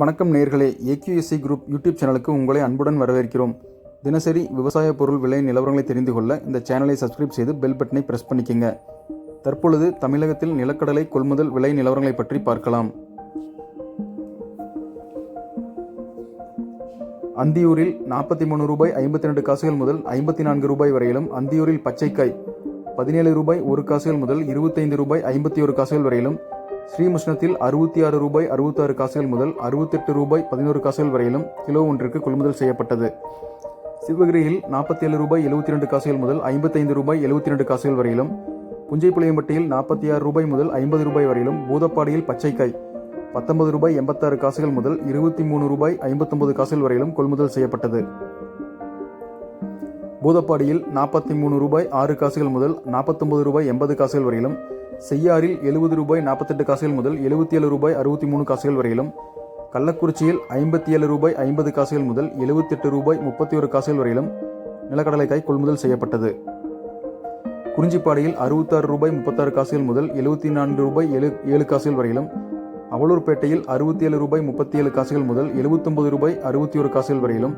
வணக்கம் நேர்களே. AQSC group YouTube சேனலுக்கு உங்களை அன்புடன் வரவேற்கிறோம். தினசரி விவசாய பொருள் விலை நிலவரங்களை தெரிந்து கொள்ள இந்த சேனலை சப்ஸ்கிரைப் செய்து பெல் பட்டனை ப்ரெஸ் பண்ணிக்கங்க. தற்பொழுது தமிழகத்தில் நிலக்கடலை கொள்முதல் விலை நிலவரங்களை பற்றி பார்க்கலாம். அந்தியூரில் நாற்பத்தி மூணு ரூபாய் ஐம்பத்தி ரெண்டு காசுகள் முதல் ஐம்பத்தி நான்கு ரூபாய் வரையிலும் அந்தியூரில் பச்சைக்காய் பதினேழு ரூபாய் ஒரு காசுகள் முதல் இருபத்தைந்து ரூபாய் ஐம்பத்தி ஒரு காசுகள் வரையிலும் ஸ்ரீமுஷ்ணத்தில் அறுபத்தி ஆறு ரூபாய் அறுபத்தாறு காசுகள் முதல் அறுபத்தெட்டு ரூபாய் பதினோரு காசுகள் வரையிலும் கிலோ ஒன்றிற்கு கொள்முதல் செய்யப்பட்டது. சிவகிரியில் நாற்பத்தேழு ரூபாய் எழுபத்தி ரெண்டு காசுகள் முதல் ஐம்பத்தைந்து ரூபாய் எழுபத்தி ரெண்டு காசுகள் வரையிலும் புஞ்சைப்புளியம்பட்டியில் நாற்பத்தி ஆறு ரூபாய் முதல் ஐம்பது ரூபாய் வரையிலும் பூதப்பாடியில் பச்சைக்காய் பத்தொன்பது ரூபாய் எண்பத்தாறு காசுகள் முதல் இருபத்தி மூணு ரூபாய் ஐம்பத்தொன்பது காசுகள் வரையிலும் கொள்முதல் செய்யப்பட்டது. பூதப்பாடியில் நாற்பத்தி மூணு ரூபாய் ஆறு காசுகள் முதல் நாற்பத்தொன்பது ரூபாய் எண்பது காசுகள் வரையிலும் செய்யாறில் எழுபது ரூபாய் நாற்பத்தெட்டு காசுகள் முதல் எழுபத்தி ஏழு ரூபாய் அறுபத்தி மூணு காசுகள் வரையிலும் கள்ளக்குறிச்சியில் ஐம்பத்தி ஏழு ரூபாய் ஐம்பது காசுகள் முதல் எழுபத்தெட்டு ரூபாய் முப்பத்தி ஒரு காசுகள் வரையிலும் நிலக்கடலைக்காய் கொள்முதல் செய்யப்பட்டது. குறிஞ்சிப்பாடியில் அறுபத்தாறு ரூபாய் முப்பத்தாறு காசுகள் முதல் எழுபத்தி நான்கு ரூபாய் ஏழு ஏழு காசுகள் வரையிலும் அவலூர்பேட்டையில் அறுபத்தி ஏழு ரூபாய் முப்பத்தி ஏழு காசுகள் முதல் எழுபத்தொம்பது ரூபாய் அறுபத்தி ஒரு காசுகள் வரையிலும்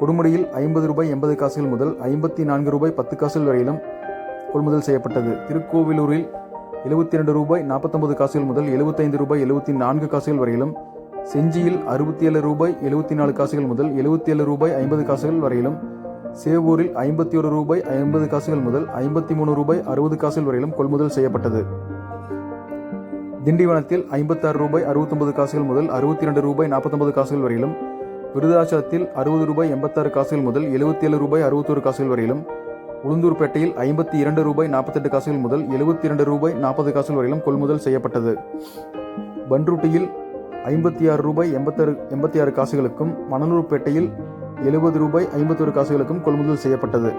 கொடுமுடியில் ஐம்பது ரூபாய் எண்பது காசுகள் முதல் ஐம்பத்தி நான்கு ரூபாய் பத்து காசுகள் வரையிலும் கொள்முதல் செய்யப்பட்டது. திருக்கோவிலூரில் எழுபத்தி ரெண்டு ரூபாய் நாற்பத்தொன்பது காசுகள் முதல் எழுபத்தைந்து ரூபாய் எழுபத்தி நான்கு காசுகள் வரையிலும் செஞ்சியில் அறுபத்தி ஏழு ரூபாய் எழுபத்தி நாலு காசுகள் முதல் எழுபத்தி ஏழு ரூபாய் ஐம்பது காசுகள் வரையிலும் சேவூரில் ஐம்பத்தி ஒரு ரூபாய் ஐம்பது காசுகள் முதல் ஐம்பத்தி மூணு ரூபாய் அறுபது காசுகள் வரையிலும் கொள்முதல் செய்யப்பட்டது. திண்டிவனத்தில் ஐம்பத்தாறு ரூபாய் அறுபத்தொன்பது காசுகள் முதல் அறுபத்தி ரெண்டு ரூபாய் நாற்பத்தொன்பது காசுகள் வரையிலும் விருதாச்சலத்தில் அறுபது ரூபாய் எண்பத்தாறு காசுகள் முதல் எழுபத்தி ஏழு ரூபாய் அறுபத்தொரு காசுகள் வரையிலும் உளுந்தூர்பேட்டையில் ஐம்பத்தி இரண்டு ரூபாய் நாற்பத்தெட்டு காசுகள் முதல் எழுபத்தி இரண்டு ரூபாய் நாற்பது காசுகள் வரையிலும் கொள்முதல் செய்யப்பட்டது. பன்ருட்டியில் ஐம்பத்தி ஆறு ரூபாய் எண்பத்தாறு எண்பத்தி ஆறு காசுகளுக்கும் மணலூர்பேட்டையில் எழுபது ரூபாய் ஐம்பத்தொரு காசுகளுக்கும் கொள்முதல் செய்யப்பட்டது.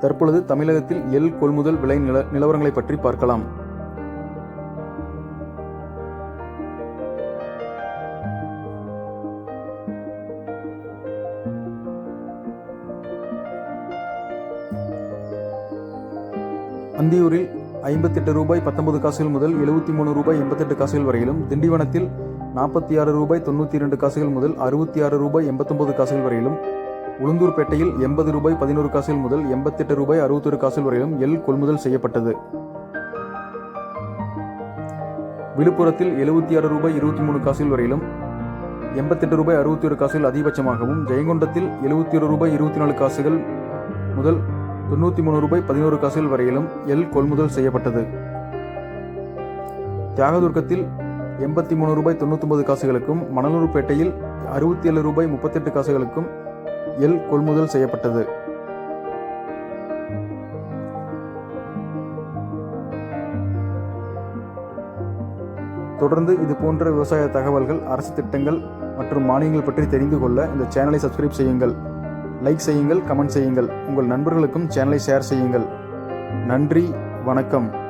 தற்பொழுது தமிழகத்தில் எள் கொள்முதல் விலை நில நிலவரங்களை பற்றி பார்க்கலாம். அந்தியூரில் ஐம்பத்தெட்டு ரூபாய் பத்தொன்பது காசுகள் முதல் எழுபத்தி மூணு ரூபாய் எண்பத்தெட்டு காசுகள் வரையிலும் திண்டிவனத்தில் நாற்பத்தி ஆறு ரூபாய் தொண்ணூற்றி இரண்டு காசுகள் முதல் அறுபத்தி ஆறு ரூபாய் எண்பத்தொன்பது காசுகள் வரையிலும் உளுந்தூர்பேட்டையில் எண்பது ரூபாய் பதினோரு காசுகள் முதல் எண்பத்தெட்டு ரூபாய் அறுபத்தொரு காசுகள் வரையிலும் எல் கொள்முதல் செய்யப்பட்டது. விழுப்புரத்தில் எழுபத்தி ஆறு ரூபாய் இருபத்தி மூணு காசுகள் வரையிலும் எண்பத்தெட்டு ரூபாய் அறுபத்தி ஒரு காசுகள் அதிகபட்சமாகவும் ஜெயங்கொண்டத்தில் எழுபத்தி ஒரு ரூபாய் இருபத்தி நாலு காசுகள் முதல் தொண்ணூற்றி மூணு ரூபாய் பதினோரு காசுகள் வரையிலும் எல் கொள்முதல் செய்யப்பட்டது. தியாகதுர்க்கத்தில் எண்பத்தி மூணு ரூபாய் தொண்ணூத்தொன்பது காசுகளுக்கும் மணலூர்பேட்டையில் அறுபத்தி ஏழு ரூபாய் முப்பத்தெட்டு காசுகளுக்கும் எல் கொள்முதல் செய்யப்பட்டது. தொடர்ந்து இது போன்ற விவசாய தகவல்கள் அரசு திட்டங்கள் மற்றும் மானியங்கள் பற்றி தெரிந்து கொள்ள இந்த சேனலை சப்ஸ்கிரைப் செய்யுங்கள். லைக் செய்யுங்கள் கமெண்ட் செய்யுங்கள். உங்கள் நண்பர்களுக்கும் சேனலை ஷேர் செய்யுங்கள். நன்றி வணக்கம்.